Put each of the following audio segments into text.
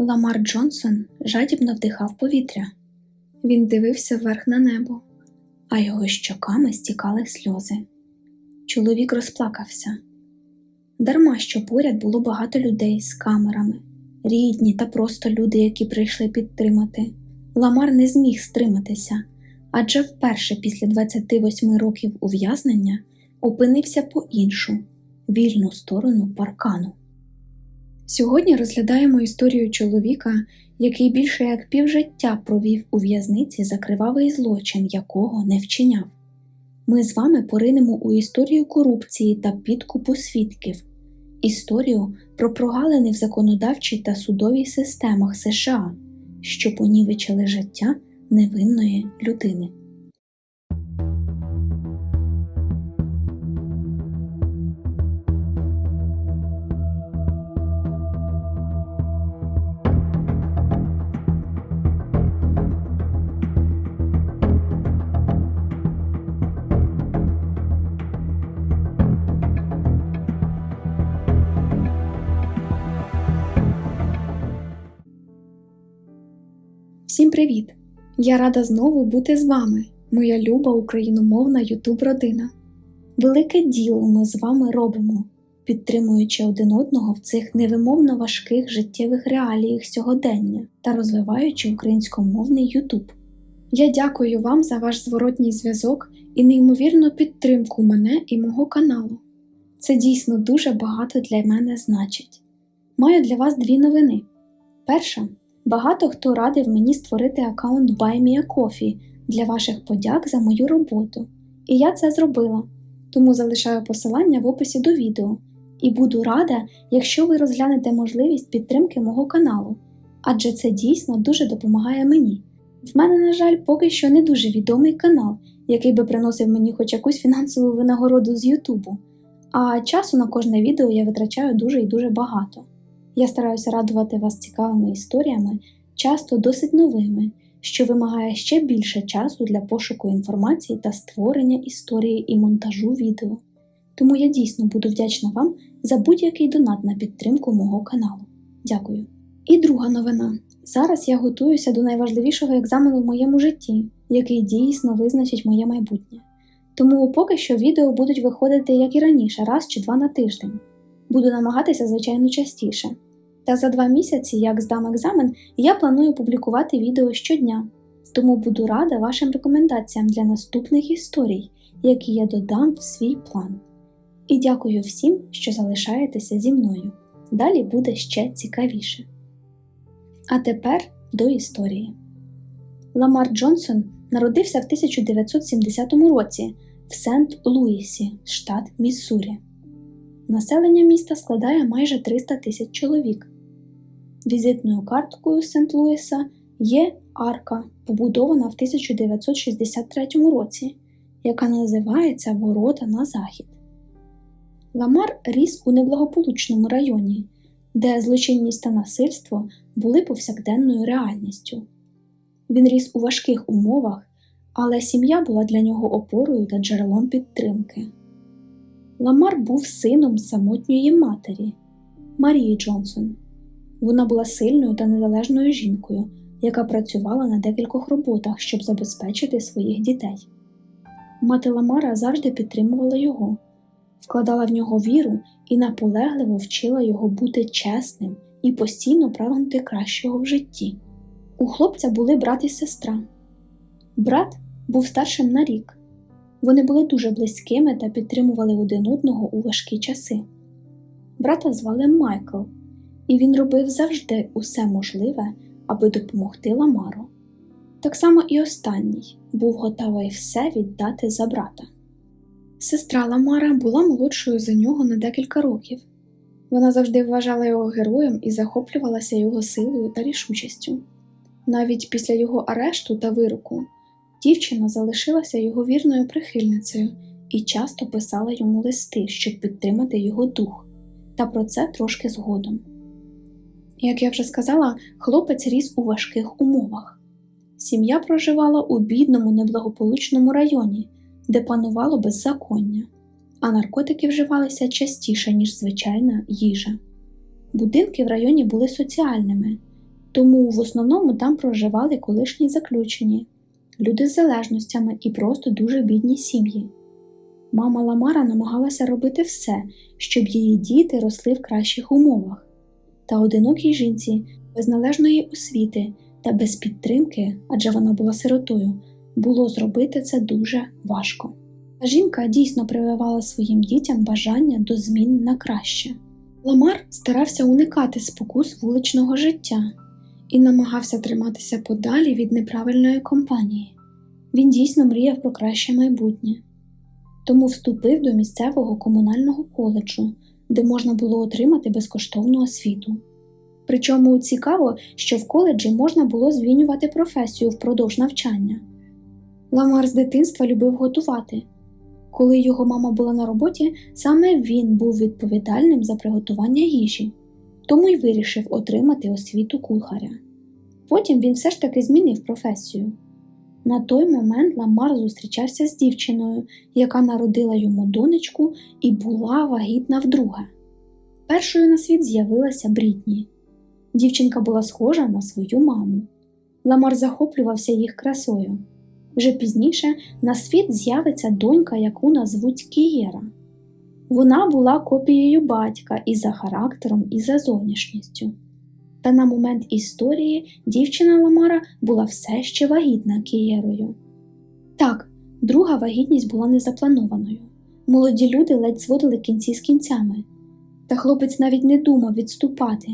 Ламар Джонсон жадібно вдихав повітря. Він дивився вверх на небо, а його щоками стікали сльози. Чоловік розплакався. Дарма що поряд було багато людей з камерами, рідні та просто люди, які прийшли підтримати. Ламар не зміг стриматися, адже вперше після 28 років ув'язнення опинився по іншу вільну сторону паркану. Сьогодні розглядаємо історію чоловіка, який більше як півжиття провів у в'язниці за кривавий злочин, якого не вчиняв. Ми з вами поринемо у історію корупції та підкупу свідків, історію про прогалини в законодавчій та судовій системах США, що понівечили життя невинної людини. Привіт! Я рада знову бути з вами, моя люба україномовна ютуб родина. Велике діло ми з вами робимо, підтримуючи один одного в цих невимовно важких життєвих реаліях сьогодення та розвиваючи українськомовний Ютуб. Я дякую вам за ваш зворотній зв'язок і неймовірну підтримку мене і мого каналу. Це дійсно дуже багато для мене значить. Маю для вас дві новини. Перша Багато хто радив мені створити аккаунт BuyMeACoffee для ваших подяк за мою роботу, і я це зробила, тому залишаю посилання в описі до відео. І буду рада, якщо ви розглянете можливість підтримки мого каналу, адже це дійсно дуже допомагає мені. В мене, на жаль, поки що не дуже відомий канал, який би приносив мені хоч якусь фінансову винагороду з Ютубу, а часу на кожне відео я витрачаю дуже і дуже багато. Я стараюся радувати вас цікавими історіями, часто досить новими, що вимагає ще більше часу для пошуку інформації та створення історії і монтажу відео. Тому я дійсно буду вдячна вам за будь-який донат на підтримку мого каналу. Дякую. І друга новина. Зараз я готуюся до найважливішого екзамену в моєму житті, який дійсно визначить моє майбутнє. Тому поки що відео будуть виходити, як і раніше, раз чи два на тиждень. Буду намагатися, звичайно, частіше. Та за два місяці, як здам екзамен, я планую публікувати відео щодня, тому буду рада вашим рекомендаціям для наступних історій, які я додам в свій план. І дякую всім, що залишаєтеся зі мною. Далі буде ще цікавіше. А тепер до історії. Ламар Джонсон народився в 1970 році в Сент-Луісі, штат Міссурі. Населення міста складає майже 300 тисяч чоловік. Візитною карткою Сент-Луіса є арка, побудована в 1963 році, яка називається Ворота на Захід. Ламар ріс у неблагополучному районі, де злочинність та насильство були повсякденною реальністю. Він ріс у важких умовах, але сім'я була для нього опорою та джерелом підтримки. Ламар був сином самотньої матері Марії Джонсон. Вона була сильною та незалежною жінкою, яка працювала на декількох роботах, щоб забезпечити своїх дітей. Мати Ламара завжди підтримувала його, вкладала в нього віру і наполегливо вчила його бути чесним і постійно прагнути кращого в житті. У хлопця були брат і сестра. Брат був старшим на рік. Вони були дуже близькими та підтримували один одного у важкі часи. Брата звали Майкл, і він робив завжди усе можливе, аби допомогти Ламару. Так само і останній був готовий все віддати за брата. Сестра Ламара була молодшою за нього на декілька років. Вона завжди вважала його героєм і захоплювалася його силою та рішучістю. Навіть після його арешту та вироку дівчина залишилася його вірною прихильницею і часто писала йому листи, щоб підтримати його дух, та про це трошки згодом. Як я вже сказала, хлопець ріс у важких умовах. Сім'я проживала у бідному, неблагополучному районі, де панувало беззаконня, а наркотики вживалися частіше, ніж звичайна їжа. Будинки в районі були соціальними, тому в основному там проживали колишні заключені, люди з залежностями і просто дуже бідні сім'ї. Мама Ламара намагалася робити все, щоб її діти росли в кращих умовах, та одинокій жінці без належної освіти та без підтримки, адже вона була сиротою, було зробити це дуже важко. Та жінка дійсно прививала своїм дітям бажання до змін на краще. Ламар старався уникати спокус вуличного життя і намагався триматися подалі від неправильної компанії. Він дійсно мріяв про краще майбутнє, тому вступив до місцевого комунального коледжу, де можна було отримати безкоштовну освіту. Причому цікаво, що в коледжі можна було змінювати професію впродовж навчання. Ламар з дитинства любив готувати. Коли його мама була на роботі, саме він був відповідальним за приготування їжі, тому й вирішив отримати освіту кухаря. Потім він все ж таки змінив професію. На той момент Ламар зустрічався з дівчиною, яка народила йому донечку і була вагітна вдруге. Першою на світ з'явилася Брітні. Дівчинка була схожа на свою маму. Ламар захоплювався їх красою. Вже пізніше на світ з'явиться донька, яку назвуть Кієра. Вона була копією батька і за характером, і за зовнішністю. Та на момент історії дівчина Ламара була все ще вагітна Кієрою. Так, друга вагітність була незапланованою. Молоді люди ледь зводили кінці з кінцями. Та хлопець навіть не думав відступати.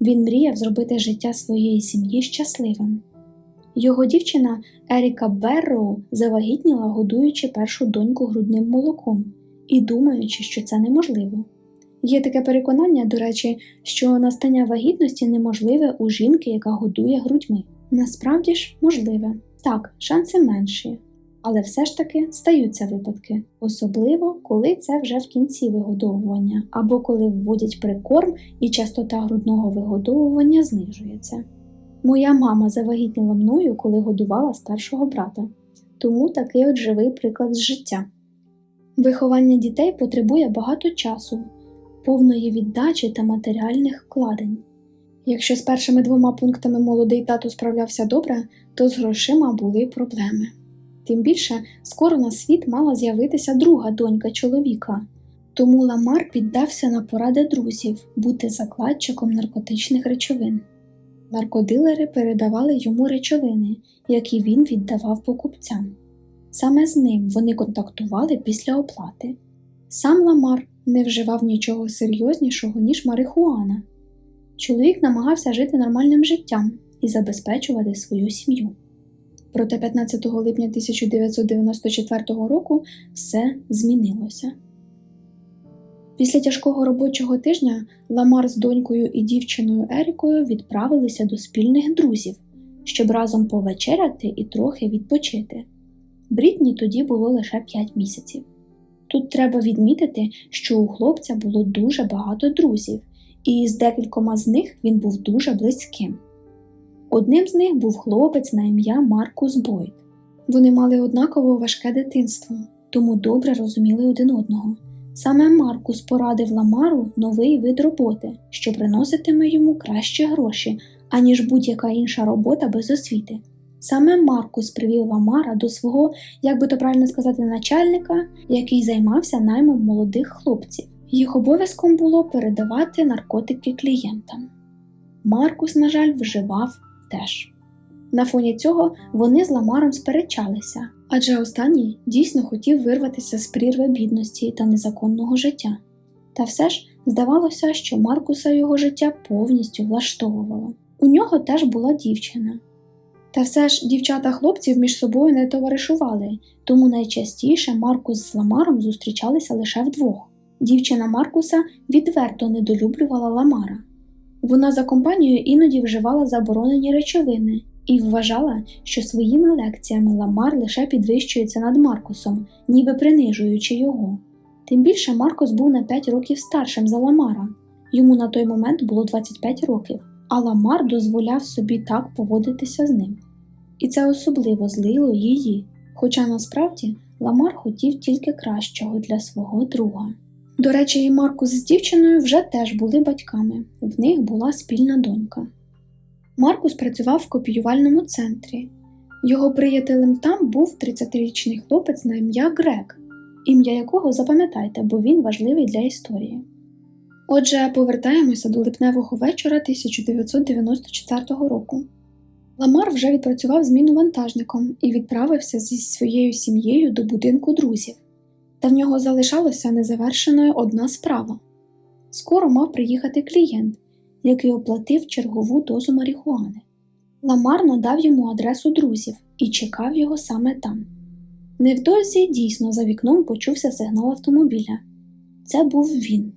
Він мріяв зробити життя своєї сім'ї щасливим. Його дівчина Еріка Берроу завагітніла, годуючи першу доньку грудним молоком і думаючи, що це неможливо. Є таке переконання, до речі, що настання вагітності неможливе у жінки, яка годує грудьми. Насправді ж можливе, так, шанси менші, але все ж таки стаються випадки, особливо коли це вже в кінці вигодовування або коли вводять прикорм і частота грудного вигодовування знижується. Моя мама завагітніла мною, коли годувала старшого брата, тому такий от живий приклад з життя. Виховання дітей потребує багато часу, повної віддачі та матеріальних вкладень. Якщо з першими двома пунктами молодий тато справлявся добре, то з грошима були проблеми. Тим більше скоро на світ мала з'явитися друга донька чоловіка, тому Ламар піддався на поради друзів бути закладчиком наркотичних речовин. Наркодилери передавали йому речовини, які він віддавав покупцям. Саме з ним вони контактували після оплати. Сам Ламар не вживав нічого серйознішого, ніж марихуана. Чоловік намагався жити нормальним життям і забезпечувати свою сім'ю. Проте 15 липня 1994 року все змінилося. Після тяжкого робочого тижня Ламар з донькою і дівчиною Ерікою відправилися до спільних друзів, щоб разом повечеряти і трохи відпочити. Брітні тоді було лише 5 місяців. Тут треба відмітити, що у хлопця було дуже багато друзів, і з декількома з них він був дуже близьким. Одним з них був хлопець на ім'я Маркус Бойд. Вони мали однаково важке дитинство, тому добре розуміли один одного. Саме Маркус порадив Ламару новий вид роботи, що приноситиме йому кращі гроші, аніж будь-яка інша робота без освіти. Саме Маркус привів Ламара до свого, як би то правильно сказати, начальника, який займався наймом молодих хлопців. Їх обов'язком було передавати наркотики клієнтам. Маркус, на жаль, вживав теж. На фоні цього вони з Ламаром сперечалися, адже останній дійсно хотів вирватися з прірви бідності та незаконного життя. Та все ж здавалося, що Маркуса його життя повністю влаштовувало. У нього теж була дівчина. Та все ж дівчата хлопців між собою не товаришували, тому найчастіше Маркус з Ламаром зустрічалися лише вдвох. Дівчина Маркуса відверто недолюблювала Ламара. Вона за компанією іноді вживала заборонені речовини і вважала, що своїми лекціями Ламар лише підвищується над Маркусом, ніби принижуючи його. Тим більше Маркус був на 5 років старшим за Ламара, йому на той момент було 25 років, а Ламар дозволяв собі так поводитися з ним. І це особливо злило її, хоча насправді Ламар хотів тільки кращого для свого друга. До речі, і Маркус з дівчиною вже теж були батьками, в них була спільна донька. Маркус працював в копіювальному центрі. Його приятелем там був 30-річний хлопець на ім'я Грек, ім'я якого запам'ятайте, бо він важливий для історії. Отже, повертаємося до липневого вечора 1994 року. Ламар вже відпрацював зміну вантажником і відправився зі своєю сім'єю до будинку друзів, та в нього залишалася незавершеною одна справа. Скоро мав приїхати клієнт, який оплатив чергову дозу марихуани. Ламар надав йому адресу друзів і чекав його саме там. Невдовзі дійсно за вікном почувся сигнал автомобіля. Це був він.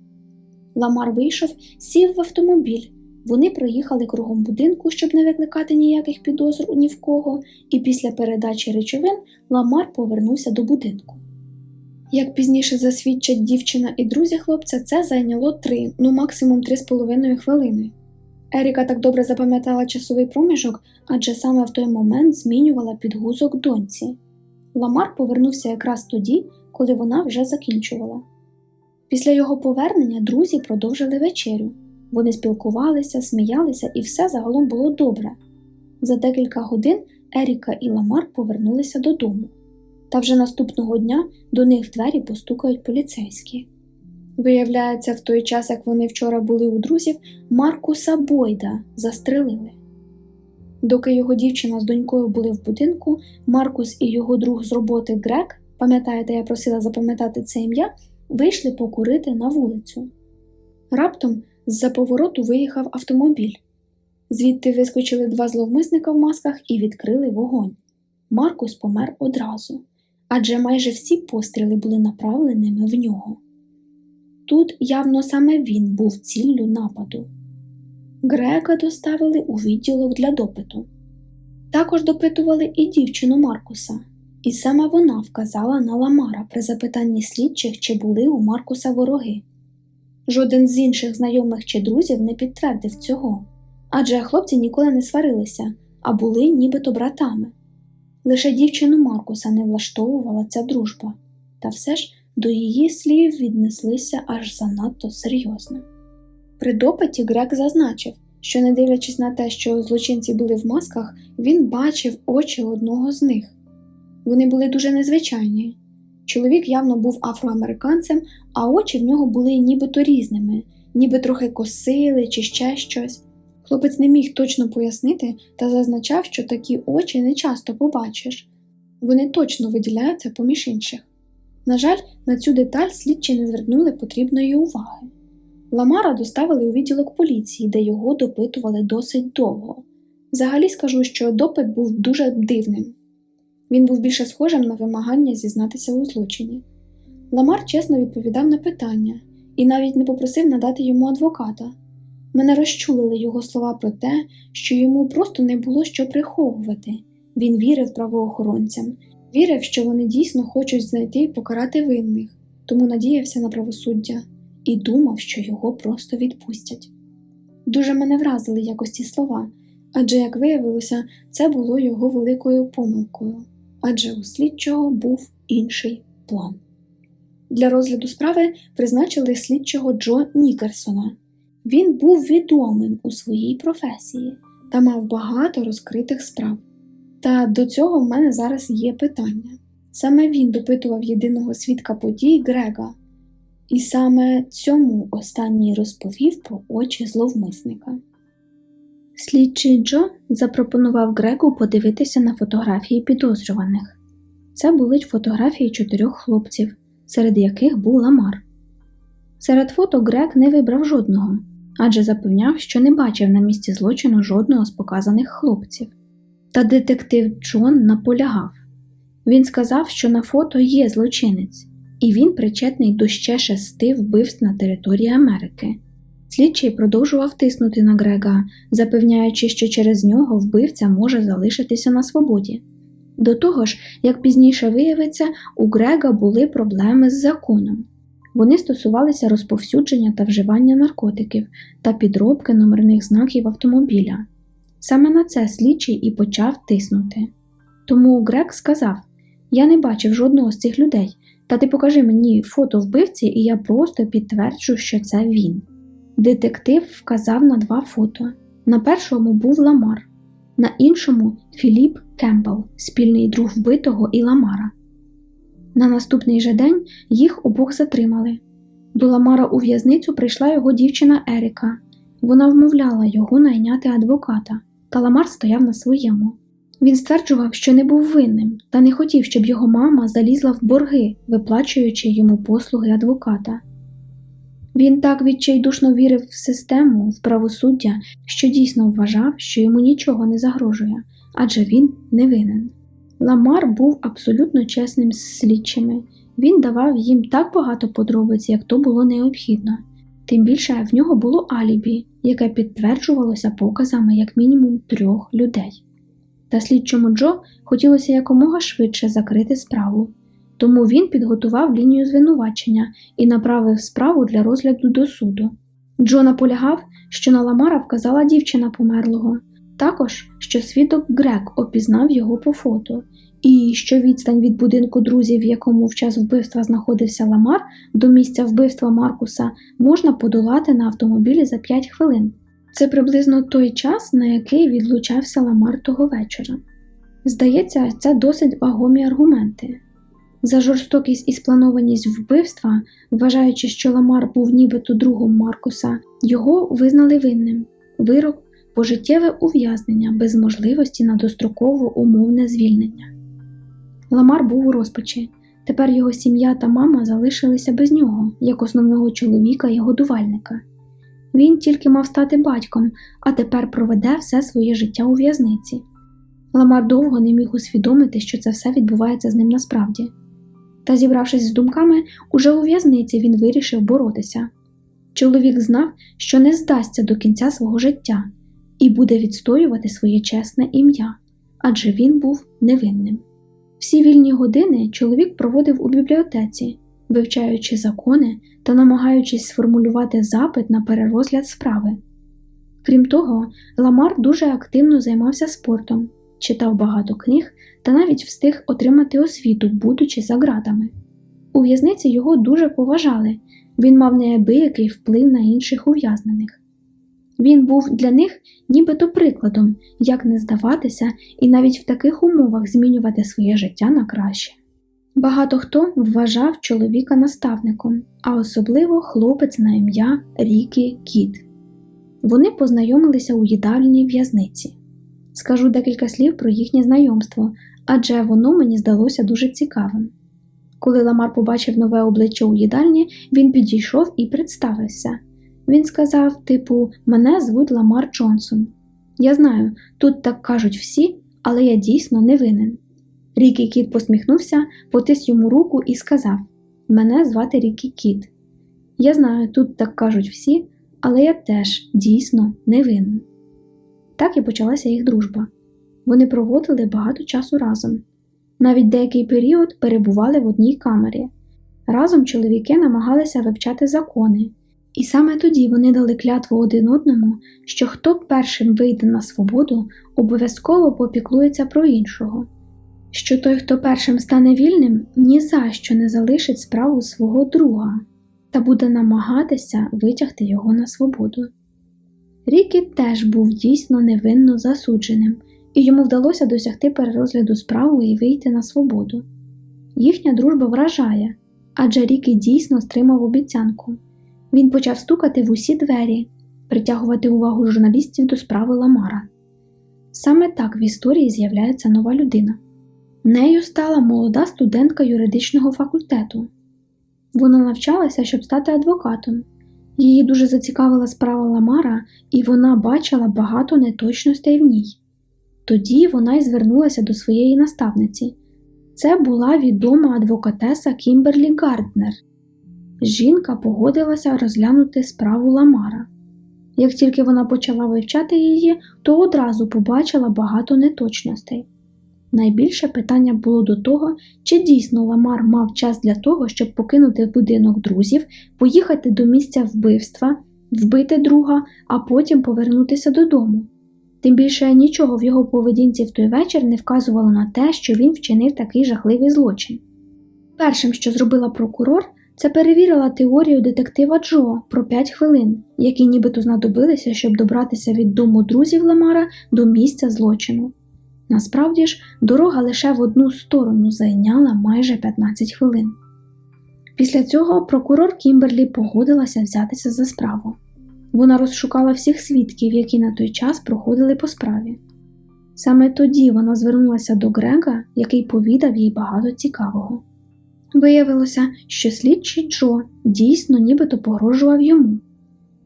Ламар вийшов, сів в автомобіль. Вони проїхали кругом будинку, щоб не викликати ніяких підозр ні в кого, і після передачі речовин Ламар повернувся до будинку. Як пізніше засвідчать дівчина і друзі хлопця, це зайняло три, ну максимум три з половиною хвилини. Еріка так добре запам'ятала часовий проміжок, адже саме в той момент змінювала підгузок доньці. Ламар повернувся якраз тоді, коли вона вже закінчувала. Після його повернення друзі продовжили вечерю. Вони спілкувалися, сміялися, і все загалом було добре. За декілька годин Еріка і Ламар повернулися додому. Та вже наступного дня до них в двері постукають поліцейські. Виявляється, в той час, як вони вчора були у друзів, Маркуса Бойда застрелили. Доки його дівчина з донькою були в будинку, Маркус і його друг з роботи Грек, пам'ятаєте, я просила запам'ятати це ім'я, вийшли покурити на вулицю. Раптом з-за повороту виїхав автомобіль. Звідти вискочили два зловмисника в масках і відкрили вогонь. Маркус помер одразу, адже майже всі постріли були направленими в нього. Тут явно саме він був ціллю нападу. Грека доставили у відділок для допиту. Також допитували і дівчину Маркуса, і саме вона вказала на Ламара при запитанні слідчих, чи були у Маркуса вороги. Жоден з інших знайомих чи друзів не підтвердив цього, адже хлопці ніколи не сварилися, а були нібито братами. Лише дівчину Маркуса не влаштовувала ця дружба, та все ж до її слів віднеслися аж занадто серйозно. При допиті Грек зазначив, що, не дивлячись на те, що злочинці були в масках, він бачив очі одного з них. Вони були дуже незвичайні. Чоловік явно був афроамериканцем, а очі в нього були нібито різними, ніби трохи косили чи ще щось. Хлопець не міг точно пояснити та зазначав, що такі очі не часто побачиш. Вони точно виділяються поміж інших. На жаль, на цю деталь слідчі не звернули потрібної уваги. Ламара доставили у відділок поліції, де його допитували досить довго. Взагалі скажу, що допит був дуже дивним. Він був більше схожим на вимагання зізнатися у злочині. Ламар чесно відповідав на питання і навіть не попросив надати йому адвоката. Мене розчулили його слова про те, що йому просто не було що приховувати. Він вірив правоохоронцям, вірив, що вони дійсно хочуть знайти і покарати винних, тому надіявся на правосуддя і думав, що його просто відпустять. Дуже мене вразили якось ці слова, адже, як виявилося, це було його великою помилкою, адже у слідчого був інший план. Для розгляду справи призначили слідчого Джо Нікерсона. Він був відомим у своїй професії та мав багато розкритих справ. Та до цього в мене зараз є питання. Саме він допитував єдиного свідка подій Грега, і саме цьому останній розповів про очі зловмисника. Слідчий Джо запропонував Грегу подивитися на фотографії підозрюваних. Це були фотографії чотирьох хлопців, серед яких був Ламар. Серед фото Грег не вибрав жодного, адже запевняв, що не бачив на місці злочину жодного з показаних хлопців. Та детектив Джон наполягав. Він сказав, що на фото є злочинець, і він причетний до ще шести вбивств на території Америки. Слідчий продовжував тиснути на Грега, запевняючи, що через нього вбивця може залишитися на свободі. До того ж, як пізніше виявиться, у Грега були проблеми з законом. Вони стосувалися розповсюдження та вживання наркотиків та підробки номерних знаків автомобіля. Саме на це слідчий і почав тиснути. Тому Грек сказав: Я не бачив жодного з цих людей, та ти покажи мені фото вбивці, і я просто підтверджу, що це він. Детектив вказав на два фото. На першому був Ламар, на іншому Філіп Кемпбелл, спільний друг вбитого і Ламара. На наступний же день їх обох затримали. До Ламара у в'язницю прийшла його дівчина Еріка. Вона вмовляла його найняти адвоката, та Ламар стояв на своєму. Він стверджував, що не був винним, та не хотів, щоб його мама залізла в борги, виплачуючи йому послуги адвоката. Він так відчайдушно вірив в систему, в правосуддя, що дійсно вважав, що йому нічого не загрожує, адже він не винен. Ламар був абсолютно чесним з слідчими. Він давав їм так багато подробиць, як то було необхідно. Тим більше в нього було алібі, яке підтверджувалося показами як мінімум трьох людей. Та слідчому Джо хотілося якомога швидше закрити справу, тому він підготував лінію звинувачення і направив справу для розгляду до суду. Джо наполягав, що на Ламара вказала дівчина померлого, також що свідок Грек опізнав його по фото, і що відстань від будинку друзів, в якому в час вбивства знаходився Ламар, до місця вбивства Маркуса можна подолати на автомобілі за 5 хвилин. Це приблизно той час, на який відлучався Ламар того вечора. Здається, це досить вагомі аргументи. За жорстокість і спланованість вбивства, вважаючи, що Ламар був нібито другом Маркуса, його визнали винним вирок пожиттєве ув'язнення без можливості на дострокове умовне звільнення. Ламар був у розпачі. Тепер його сім'я та мама залишилися без нього, як основного чоловіка і годувальника. Він тільки мав стати батьком, а тепер проведе все своє життя у в'язниці. Ламар довго не міг усвідомити, що це все відбувається з ним насправді. Та, зібравшись з думками, уже у в'язниці він вирішив боротися. Чоловік знав, що не здасться до кінця свого життя і буде відстоювати своє чесне ім'я, адже він був невинним. Всі вільні години чоловік проводив у бібліотеці, вивчаючи закони та намагаючись сформулювати запит на перерозгляд справи. Крім того, Ламар дуже активно займався спортом, читав багато книг та навіть встиг отримати освіту, будучи за ґратами. У в'язниці його дуже поважали, він мав неабиякий вплив на інших ув'язнених. Він був для них нібито прикладом, як не здаватися і навіть в таких умовах змінювати своє життя на краще. Багато хто вважав чоловіка наставником, а особливо хлопець на ім'я Рікі Кіт. Вони познайомилися у їдальній в'язниці. Скажу декілька слів про їхнє знайомство, адже воно мені здалося дуже цікавим. Коли Ламар побачив нове обличчя у їдальні, він підійшов і представився. Він сказав, типу, мене звуть Ламар Джонсон. Я знаю, тут так кажуть всі, але я дійсно не винен. Рікі Кіт посміхнувся, потис йому руку і сказав: Мене звати Рікі Кіт. Я знаю, тут так кажуть всі, але я теж дійсно не винен. Так і почалася їх дружба. Вони проводили багато часу разом. Навіть деякий період перебували в одній камері. Разом чоловіки намагалися вивчати закони, і саме тоді вони дали клятву один одному, що хто першим вийде на свободу, обов'язково попіклується про іншого, що той, хто першим стане вільним, ні за що не залишить справу свого друга та буде намагатися витягти його на свободу. Рікі теж був дійсно невинно засудженим, і йому вдалося досягти перерозгляду справи і вийти на свободу. Їхня дружба вражає, адже Рікі дійсно стримав обіцянку. Він почав стукати в усі двері, притягувати увагу журналістів до справи Ламара. Саме так в історії з'являється нова людина. Нею стала молода студентка юридичного факультету. Вона навчалася, щоб стати адвокатом. Її дуже зацікавила справа Ламара, і вона бачила багато неточностей в ній. Тоді вона й звернулася до своєї наставниці. Це була відома адвокатеса Кімберлі Гарднер. Жінка погодилася розглянути справу Ламара. Як тільки вона почала вивчати її, то одразу побачила багато неточностей. Найбільше питання було до того, чи дійсно Ламар мав час для того, щоб покинути будинок друзів, поїхати до місця вбивства, вбити друга, а потім повернутися додому. Тим більше нічого в його поведінці в той вечір не вказувало на те, що він вчинив такий жахливий злочин. Першим, що зробила прокурор, Це перевірила теорію детектива Джо про 5 хвилин, які нібито знадобилися, щоб добратися від дому друзів Ламара до місця злочину. Насправді ж, дорога лише в одну сторону зайняла майже 15 хвилин. Після цього прокурор Кімберлі погодилася взятися за справу. Вона розшукала всіх свідків, які на той час проходили по справі. Саме тоді вона звернулася до Грега, який повідав їй багато цікавого. Виявилося, що слідчий Джо дійсно нібито погрожував йому.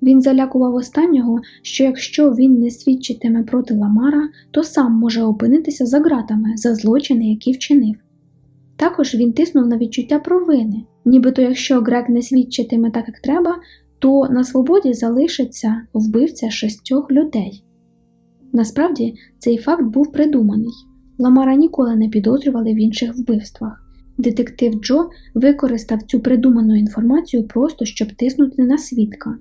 Він залякував останнього, що якщо він не свідчитиме проти Ламара, то сам може опинитися за ґратами за злочини, які вчинив. Також він тиснув на відчуття провини, нібито якщо Грег не свідчитиме так, як треба, то на свободі залишиться вбивця шістьох людей. Насправді, цей факт був придуманий. Ламара ніколи не підозрювали в інших вбивствах. Детектив Джо використав цю придуману інформацію просто щоб тиснути на свідка.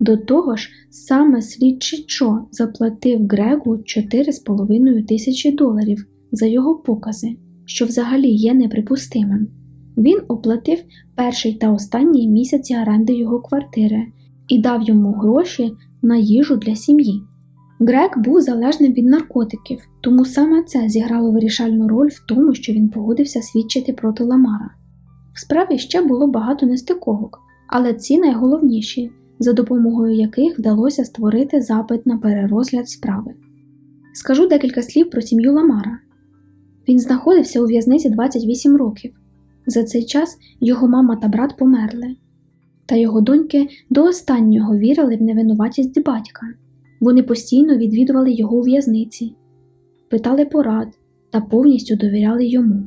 До того ж, саме слідчий Джо заплатив Грегу 4,5 тисячі доларів за його покази, що взагалі є неприпустимим. Він оплатив перший та останній місяці оренди його квартири і дав йому гроші на їжу для сім'ї. Грег був залежним від наркотиків, тому саме це зіграло вирішальну роль в тому, що він погодився свідчити проти Ламара. В справі ще було багато нестиковок, але ці найголовніші, за допомогою яких вдалося створити запит на перерозгляд справи. Скажу декілька слів про сім'ю Ламара. Він знаходився у в'язниці 28 років. За цей час його мама та брат померли, та його доньки до останнього вірили в невинуватість батька. Вони постійно відвідували його у в'язниці, питали порад та повністю довіряли йому.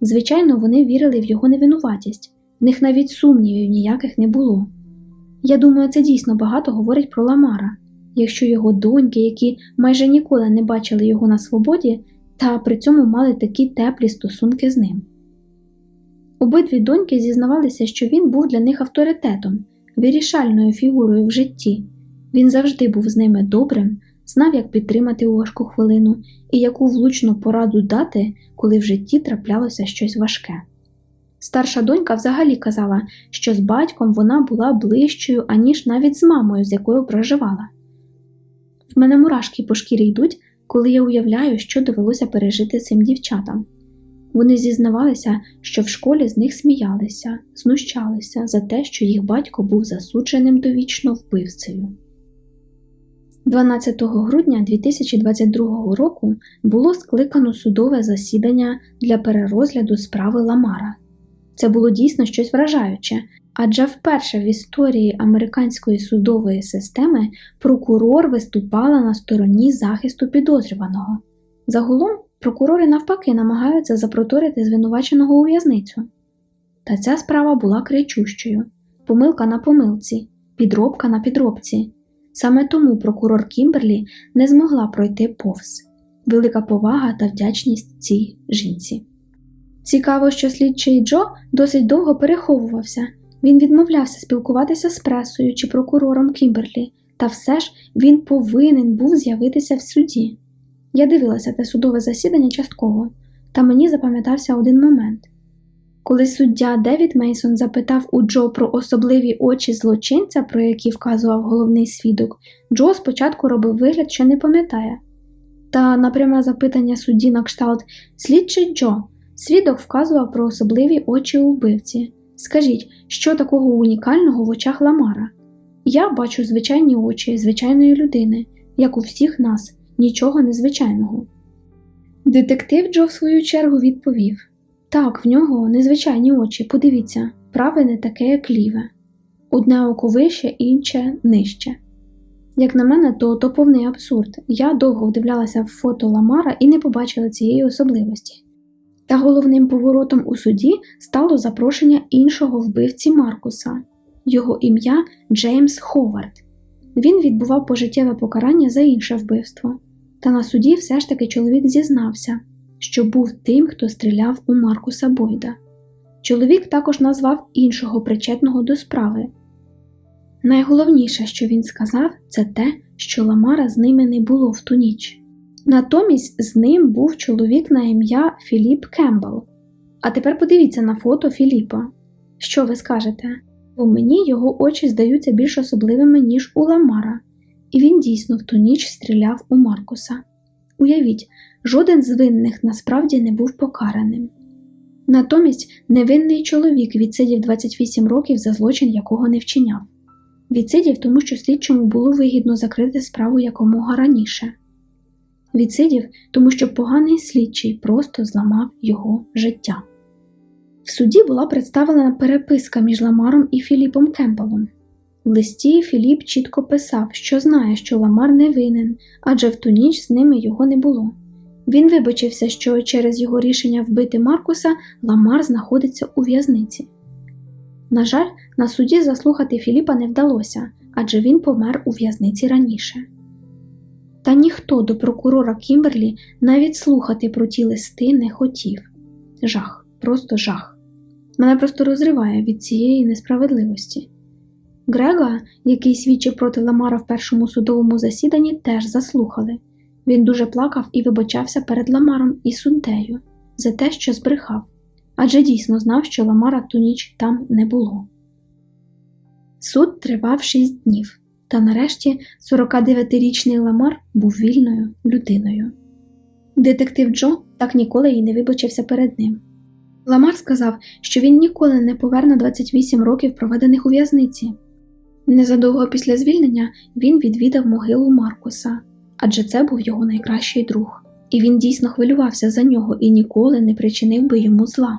Звичайно, вони вірили в його невинуватість, в них навіть сумнівів ніяких не було. Я думаю, це дійсно багато говорить про Ламара, якщо його доньки, які майже ніколи не бачили його на свободі, та при цьому мали такі теплі стосунки з ним. Обидві доньки зізнавалися, що він був для них авторитетом, вирішальною фігурою в житті. Він завжди був з ними добрим, знав, як підтримати у важку хвилину і яку влучну пораду дати, коли в житті траплялося щось важке. Старша донька взагалі казала, що з батьком вона була ближчою, аніж навіть з мамою, з якою проживала. В мене мурашки по шкірі йдуть, коли я уявляю, що довелося пережити цим дівчатам. Вони зізнавалися, що в школі з них сміялися, знущалися за те, що їх батько був засудженим довічно вбивцею. 12 грудня 2022 року було скликано судове засідання для перерозгляду справи Ламара. Це було дійсно щось вражаюче, адже вперше в історії американської судової системи прокурор виступала на стороні захисту підозрюваного. Загалом прокурори навпаки намагаються запроторити звинуваченого у в'язницю. Та ця справа була кричущою помилка на помилці, підробка на підробці. Саме тому прокурор Кімберлі не змогла пройти повз. Велика повага та вдячність цій жінці. Цікаво, що слідчий Джо досить довго переховувався. Він відмовлявся спілкуватися з пресою чи прокурором Кімберлі, та все ж він повинен був з'явитися в суді. Я дивилася те судове засідання частково, та мені запам'ятався один момент. Коли суддя Девід Мейсон запитав у Джо про особливі очі злочинця, про які вказував головний свідок, Джо спочатку робив вигляд, що не пам'ятає. Та на запитання судді на кшталт Слідчий Джо, свідок вказував про особливі очі у вбивці. Скажіть, що такого унікального в очах Ламара? Я бачу звичайні очі звичайної людини, як у всіх нас, нічого незвичайного. Детектив Джо, в свою чергу, відповів. Так, в нього незвичайні очі, подивіться, праве не таке, як ліве. Одне око вище, інше нижче. Як на мене, то то повний абсурд. Я довго вдивлялася в фото Ламара і не побачила цієї особливості. Та головним поворотом у суді стало запрошення іншого вбивці Маркуса, його ім'я Джеймс Ховард. Він відбував пожиттєве покарання за інше вбивство. Та на суді все ж таки чоловік зізнався що був тим, хто стріляв у Маркуса Бойда. Чоловік також назвав іншого причетного до справи. Найголовніше, що він сказав, це те, що Ламара з ними не було в ту ніч. Натомість з ним був чоловік на ім'я Філіп Кембл. А тепер подивіться на фото Філіпа. Що ви скажете? Бо мені його очі здаються більш особливими, ніж у Ламара, і він дійсно в ту ніч стріляв у Маркуса. Уявіть, жоден з винних насправді не був покараним. Натомість невинний чоловік відсидів 28 років за злочин, якого не вчиняв. Відсидів, тому що слідчому було вигідно закрити справу якомога раніше. Відсидів, тому що поганий слідчий просто зламав його життя. В суді була представлена переписка між Ламаром і Філіпом Кемпелом. В листі Філіп чітко писав, що знає, що Ламар не винен, адже в ту ніч з ними його не було. Він вибачився, що через його рішення вбити Маркуса Ламар знаходиться у в'язниці. На жаль, на суді заслухати Філіпа не вдалося, адже він помер у в'язниці раніше. Та ніхто до прокурора Кімберлі навіть слухати про ті листи не хотів. Жах, просто жах. Мене просто розриває від цієї несправедливості. Грега, який свідчив проти Ламара в першому судовому засіданні, теж заслухали. Він дуже плакав і вибачався перед Ламаром і суддею за те, що збрехав, адже дійсно знав, що Ламара ту ніч там не було. Суд тривав шість днів, та нарешті 49-річний Ламар був вільною людиною. Детектив Джо так ніколи і не вибачився перед ним. Ламар сказав, що він ніколи не поверне 28 років, проведених у в'язниці. Незадовго після звільнення він відвідав могилу Маркуса, адже це був його найкращий друг, і він дійсно хвилювався за нього і ніколи не причинив би йому зла.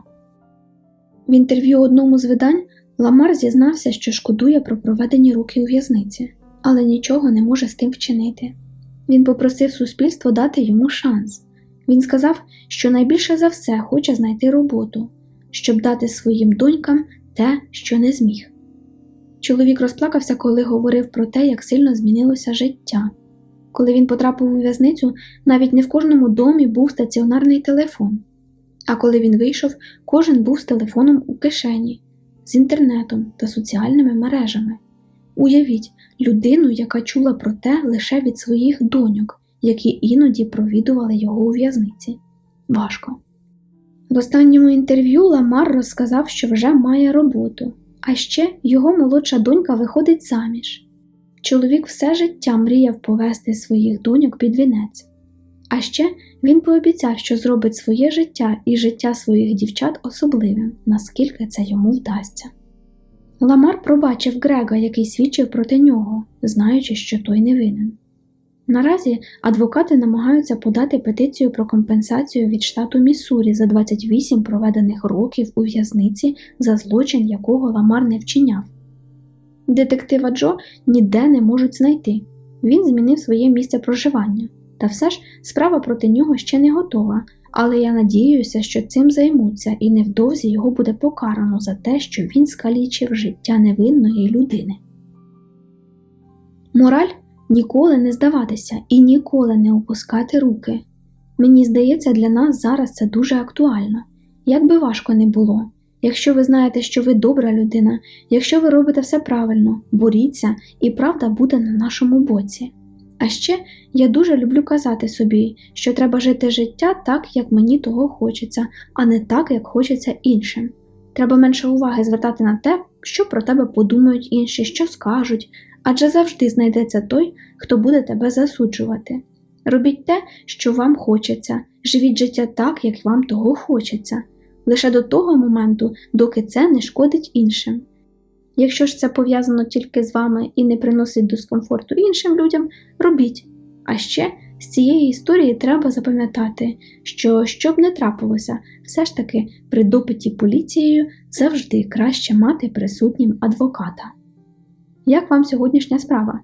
В інтерв'ю одному з видань Ламар зізнався, що шкодує про проведені роки у в'язниці, але нічого не може з тим вчинити. Він попросив суспільство дати йому шанс. Він сказав, що найбільше за все хоче знайти роботу, щоб дати своїм донькам те, що не зміг. Чоловік розплакався, коли говорив про те, як сильно змінилося життя. Коли він потрапив у в'язницю, навіть не в кожному домі був стаціонарний телефон. А коли він вийшов, кожен був з телефоном у кишені, з інтернетом та соціальними мережами. Уявіть людину, яка чула про те лише від своїх доньок, які іноді провідували його у в'язниці. Важко. В останньому інтерв'ю Ламар розказав, що вже має роботу, а ще його молодша донька виходить заміж. Чоловік все життя мріяв повести своїх доньок під вінець. А ще він пообіцяв, що зробить своє життя і життя своїх дівчат особливим, наскільки це йому вдасться. Ламар пробачив Грега, який свідчив проти нього, знаючи, що той не винен. Наразі адвокати намагаються подати петицію про компенсацію від штату Міссурі за 28 проведених років у в'язниці за злочин, якого Ламар не вчиняв. Детектива Джо ніде не можуть знайти. Він змінив своє місце проживання. Та все ж справа проти нього ще не готова, але я надіюся, що цим займуться і невдовзі його буде покарано за те, що він скалічив життя невинної людини. Мораль ніколи не здаватися і ніколи не опускати руки. Мені здається, для нас зараз це дуже актуально, як би важко не було. Якщо ви знаєте, що ви добра людина, якщо ви робите все правильно, боріться, і правда буде на нашому боці. А ще я дуже люблю казати собі, що треба жити життя так, як мені того хочеться, а не так, як хочеться іншим. Треба менше уваги звертати на те, що про тебе подумають інші, що скажуть, адже завжди знайдеться той, хто буде тебе засуджувати. Робіть те, що вам хочеться, живіть життя так, як вам того хочеться, лише до того моменту, доки це не шкодить іншим. Якщо ж це пов'язано тільки з вами і не приносить дискомфорту іншим людям, робіть. А ще з цієї історії треба запам'ятати, що що б не трапилося, все ж таки при допиті поліцією завжди краще мати присутнім адвоката. Як вам сьогоднішня справа?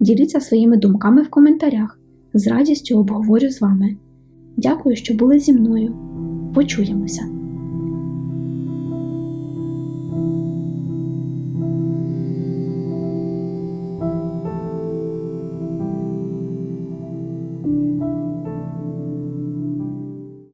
Діліться своїми думками в коментарях. З радістю обговорю з вами. Дякую, що були зі мною. Почуємося!